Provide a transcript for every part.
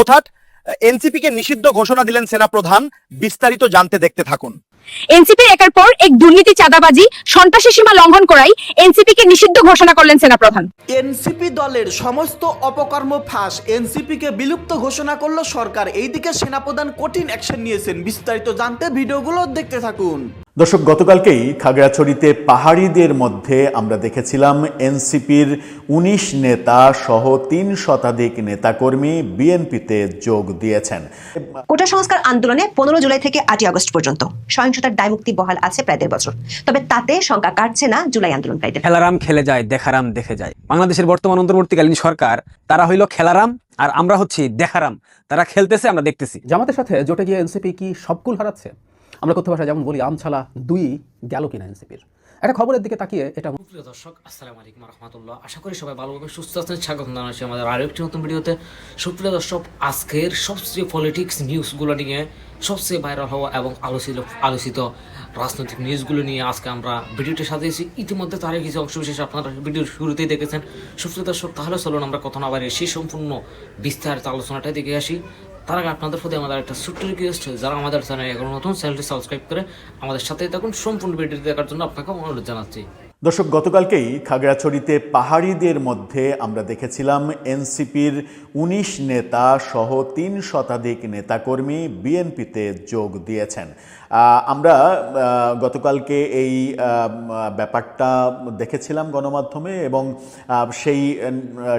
অর্থাৎ এনসিপি কে নিষিদ্ধ ঘোষণা দিলেন সেনা প্রধান। বিস্তারিত জানতে দেখতে থাকুন। এনসিপির একের পর এক দুর্নীতি চাঁদাবাজি সন্ত্রাসী সীমা লঙ্ঘন করাই এনসিপি কে নিষিদ্ধ ঘোষণা করলেন সেনাপ্রধান এনসিপি দলের সমস্ত অপকর্ম ফাঁস এনসিপি কে বিলুপ্ত ঘোষণা করল সরকার। এইদিকে সেনাপ্রধান কঠিন অ্যাকশন নিয়েছেন। বিস্তারিত জানতে ভিডিওগুলো দেখতে থাকুন। দর্শক গতকালকেই খাগড়াছড়িতে পাহাড়িদের মধ্যে আমরা দেখেছিলাম এনসিপির উনিশ নেতা সহ তিন শতাধিক নেতাকর্মী বিএনপিতে যোগ দিয়েছেন। কোটা সংস্কার আন্দোলনে পনেরো জুলাই থেকে আটই আগস্ট পর্যন্ত সহিংসতার দায়মুক্তি বহাল আছে প্রায় দেড় বছর। তবে তাতে শঙ্কা কাটছে না জুলাই আন্দোলনকারীদের। খেলারাম খেলে যায় দেখারাম দেখে যায়। বাংলাদেশের বর্তমান অন্তর্বর্তীকালীন সরকার তারা হইল খেলারাম আর আমরা হচ্ছি দেখারাম। তারা খেলতেছে আমরা দেখতেছি। জামাতের সাথে জোটে গিয়ে এনসিপি কি সবকুল হারাচ্ছে? আমরা কথ্য ভাষায় যেমন বলি, আমছালা দুই গেল কিনা এনসিপির। একটা খবরের দিকে তাকিয়ে এটা প্রিয় দর্শক, আসসালামু আলাইকুম রহমতুল্লাহ। আশা করি সবাই ভালোভাবে সুস্থ আছেন স্বাগত জানাচ্ছি আমাদের আরও একটি নতুন ভিডিওতে। সুপ্রিয় দর্শক, আজকের সবচেয়ে পলিটিক্স নিউজগুলো নিয়ে, সবচেয়ে ভাইরাল হওয়া এবং আলোচিত আলোচিত রাজনৈতিক নিউজগুলো নিয়ে আজকে আমরা ভিডিওটি সাজিয়েছি। ইতিমধ্যে তার কিছু অংশ বিশেষ আপনারা ভিডিওর শুরুতেই দেখেছেন। সুপ্রিয় দর্শক, তাহলে চলুন আমরা কথা না বাড়িয়ে সেই সম্পূর্ণ বিস্তারিত আলোচনাটাই দেখে আসি। তার আগে আপনাদের প্রতি আমাদের একটা ছোট্ট রিকোয়েস্ট যারা আমাদের চ্যানেল এখন নতুন চ্যানেলটি সাবস্ক্রাইব করে আমাদের সাথেই থাকুন। সম্পূর্ণ ভিডিওটি দেখার জন্য আপনাকে অনুরোধ জানাচ্ছি। দর্শক, গতকালকেই খাগড়াছড়িতে পাহাড়িদের মধ্যে আমরা দেখেছিলাম এনসিপির উনিশ নেতা সহ তিন শতাধিক নেতাকর্মী বিএনপিতে যোগ দিয়েছেন। আমরা গতকালকে এই ব্যাপারটা দেখেছিলাম গণমাধ্যমে এবং সেই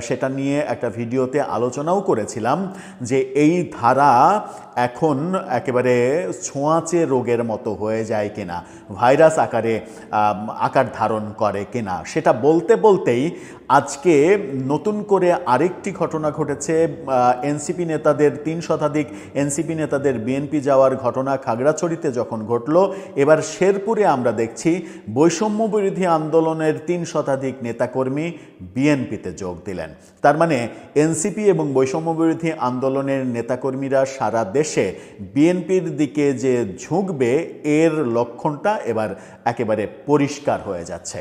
সেটা নিয়ে একটা ভিডিওতে আলোচনাও করেছিলাম যে এই ধারা এখন একেবারে ছোঁয়াচে রোগের মতো হয়ে যায় কিনা। ভাইরাস আকারে আকার ধারণ করে কিনা, সেটা বলতে বলতেই আজকে নতুন করে আরেকটি ঘটনা ঘটেছে। এনসিপি নেতাদের, তিন শতাধিক এনসিপি নেতাদের বিএনপি যাওয়ার ঘটনা খাগড়াছড়িতে যখন ঘটল, এবার শেরপুরে আমরা দেখছি বৈষম্য বিরোধী আন্দোলনের তিন শতাধিক নেতাকর্মী বিএনপিতে যোগ দিলেন। তার মানে এনসিপি এবং বৈষম্য বিরোধী আন্দোলনের নেতাকর্মীরা সারা দেশে বিএনপির দিকে যে ঝুঁকবে, এর লক্ষণটা এবার একেবারে পরিষ্কার হয়ে যাচ্ছে।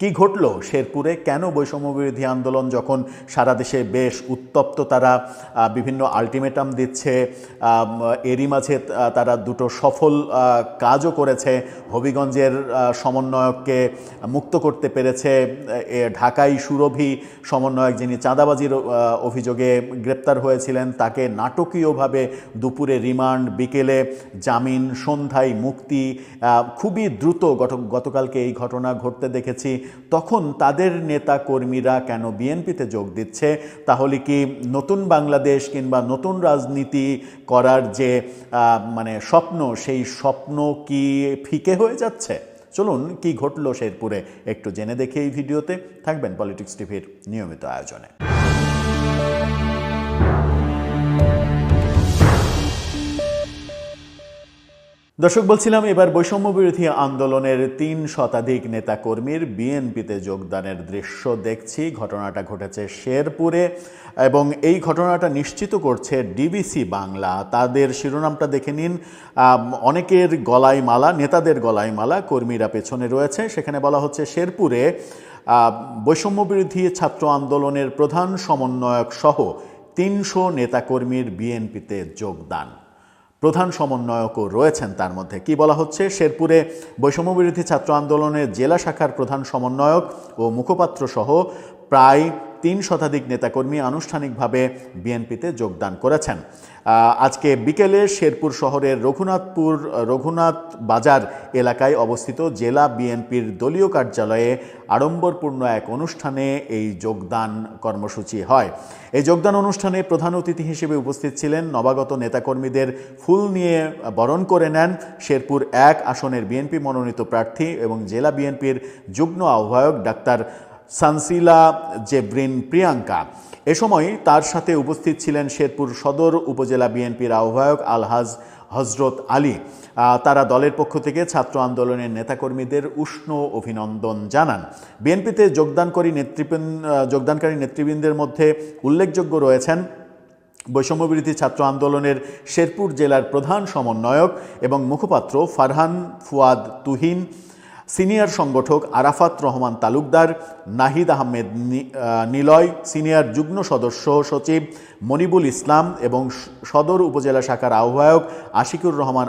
কি ঘটল? শেরপুরে কেন বৈষম্য বিরোধী আন্দোলন যখন সারা দেশে বেশ উত্তপ্ত, তারা বিভিন্ন আলটিমেটাম দিচ্ছে এরই মাঝে তারা দুটো সফল কাজও করেছে, হবিগঞ্জের সমন্বয়ককে মুক্ত করতে পেরেছে ঢাকাই সুরভি সমন্বয়ক যিনি চাঁদাবাজির অভিযোগে গ্রেপ্তার হয়েছিলেন, তাকে নাটকীয়ভাবে দুপুরে রিমান্ড, বিকেলে জামিন, সন্ধ্যায় মুক্তি খুবই দ্রুত গতকালকে এই ঘটনা ঘটতে দেখেছি। তখন তাদের নেতা কর্মীরা কেন বিএনপিতে যোগ দিচ্ছে? তাহলে কি নতুন বাংলাদেশ কিংবা নতুন রাজনীতি করার যে মানে স্বপ্ন, সেই স্বপ্ন কি ফিকে হয়ে যাচ্ছে? চলুন কি ঘটল শেরপুরে একটু জেনে দেখে এই ভিডিওতে। থাকবেন পলিটিক্স টিভির নিয়মিত আয়োজনে। দর্শক, বলছিলাম এবার বৈষম্য বিরোধী আন্দোলনের তিন শতাধিক নেতাকর্মীর বিএনপিতে যোগদানের দৃশ্য দেখছি। ঘটনাটা ঘটেছে শেরপুরে এবং এই ঘটনাটা নিশ্চিত করছে ডিবিসি বাংলা। তাদের শিরোনামটা দেখে নিন। অনেকের গলায় মালা, নেতাদের গলায় মালা, কর্মীরা পেছনে রয়েছে। সেখানে বলা হচ্ছে শেরপুরে বৈষম্য বিরোধী ছাত্র আন্দোলনের প্রধান সমন্বয়ক সহ তিনশো নেতাকর্মীর বিএনপিতে যোগদান। প্রধান সমন্বয়কও রয়েছেন তার মধ্যে। কি বলা হচ্ছে? শেরপুরে বৈষম্যবিরোধী ছাত্র আন্দোলনের জেলা শাখার প্রধান সমন্বয়ক ও মুখপাত্রসহ প্রায় তিন শতাধিক নেতাকর্মী আনুষ্ঠানিকভাবে বিএনপিতে যোগদান করেছেন। আজকে বিকেলে শেরপুর শহরের রঘুনাথপুর, রঘুনাথ বাজার এলাকায় অবস্থিত জেলা বিএনপির দলীয় কার্যালয়ে আড়ম্বরপূর্ণ এক অনুষ্ঠানে এই যোগদান কর্মসূচি হয়। এই যোগদান অনুষ্ঠানে প্রধান অতিথি হিসেবে উপস্থিত ছিলেন নবাগত নেতাকর্মীদের ফুল নিয়ে বরণ করে নেন শেরপুর এক আসনের বিএনপি মনোনীত প্রার্থী এবং জেলা বিএনপির যুগ্ম আহ্বায়ক ডাক্তার সানসিলা জেব্রিন প্রিয়াঙ্কা। এ সময় তার সাথে উপস্থিত ছিলেন শেরপুর সদর উপজেলা বিএনপির আহ্বায়ক আলহাজ হজরত আলী। তারা দলের পক্ষ থেকে ছাত্র আন্দোলনের নেতাকর্মীদের উষ্ণ অভিনন্দন জানান। বিএনপিতে যোগদানকারী নেতৃবৃন্দ যোগদানকারী নেতৃবৃন্দের মধ্যে উল্লেখযোগ্য রয়েছেন বৈষম্যবিরোধী ছাত্র আন্দোলনের শেরপুর জেলার প্রধান সমন্বয়ক এবং মুখপাত্র ফারহান ফুয়াদ তুহিন সিনিয়র সংগঠক আরাফাত রহমান তালুকদার, নাহিদ আহমেদ নিলয়, সিনিয়র যুগ্ম সদস্য সচিব মনিবুল ইসলাম এবং সদর উপজেলা শাখার আহ্বায়ক আশিকুর রহমান